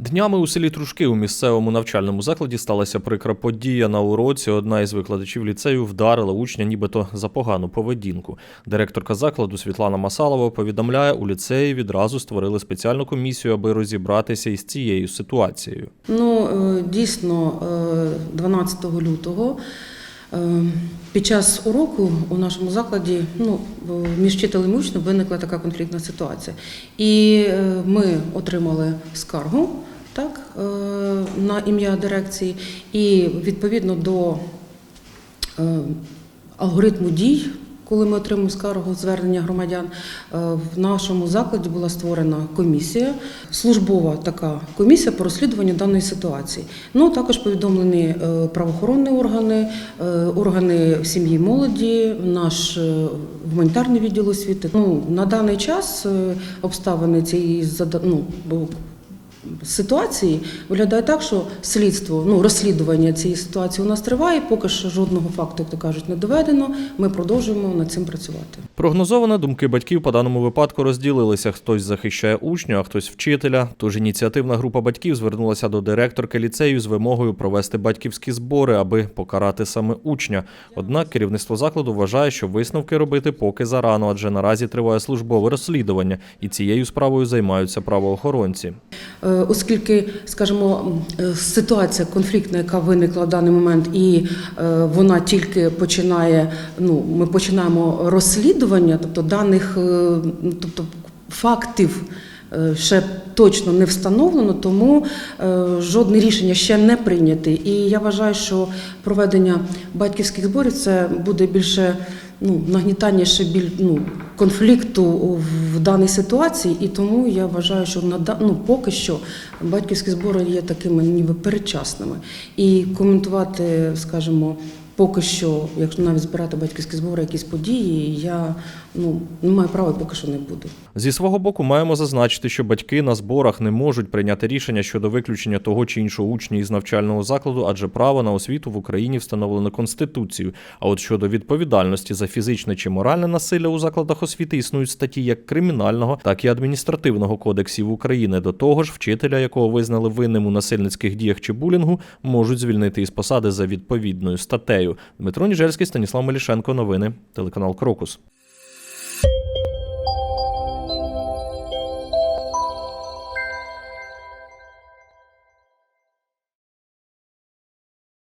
Днями у селі Трушки у місцевому навчальному закладі сталася прикра подія. На уроці одна із викладачів ліцею вдарила учня нібито за погану поведінку. Директорка закладу Світлана Масалова повідомляє, у ліцеї відразу створили спеціальну комісію, аби розібратися із цією ситуацією. Ну, е, дійсно, е, 12 лютого е, під час уроку у нашому закладі ну, е, між вчителем і учнем виникла така конфліктна ситуація. І е, ми отримали скаргу так, е, на ім'я дирекції, і відповідно до е, алгоритму дій. Коли ми отримуємо скаргу звернення громадян, е, в нашому закладі була створена комісія, службова така комісія по розслідуванню даної ситуації. Ну також повідомлені правоохоронні органи, органи сім'ї молоді, наш гуманітарний відділ освіти. Ну на даний час обставини цієї ну, ситуації виглядає так, що слідство, ну розслідування цієї ситуації у нас триває. Поки що жодного факту, як то кажуть, не доведено. Ми продовжуємо над цим працювати. Прогнозовано, думки батьків по даному випадку розділилися. Хтось захищає учня, а хтось вчителя. Тож ініціативна група батьків звернулася до директорки ліцею з вимогою провести батьківські збори, аби покарати саме учня. Однак керівництво закладу вважає, що висновки робити поки зарано, адже наразі триває службове розслідування, і цією справою займаються правоохоронці. Е, Оскільки, скажімо, е, ситуація конфліктна, яка виникла в даний момент, і е, вона тільки починає, ну ми починаємо розслідування, тобто даних, ну, тобто фактів. Е, Ще точно не встановлено, тому е, жодне рішення ще не прийняте. І я вважаю, що проведення батьківських зборів це буде більше ну, нагнітання ще біль ну, конфлікту в даній ситуації, і тому я вважаю, що на ну, поки що батьківські збори є такими ніби передчасними. І коментувати, скажімо, поки що, якщо навіть збирати батьківські збори, якісь події, я ну, не маю права поки що не буду. Зі свого боку, маємо зазначити, що батьки на зборах не можуть прийняти рішення щодо виключення того чи іншого учня із навчального закладу, адже право на освіту в Україні встановлено Конституцією. А от щодо відповідальності за фізичне чи моральне насилля у закладах освіти існують статті як кримінального, так і адміністративного кодексів України. До того ж, вчителя, якого визнали винним у насильницьких діях чи булінгу, можуть звільнити із посади за відповідною статтею. Дмитро Ніжельський, Станіслав Мелішенко. Новини телеканал Крокус.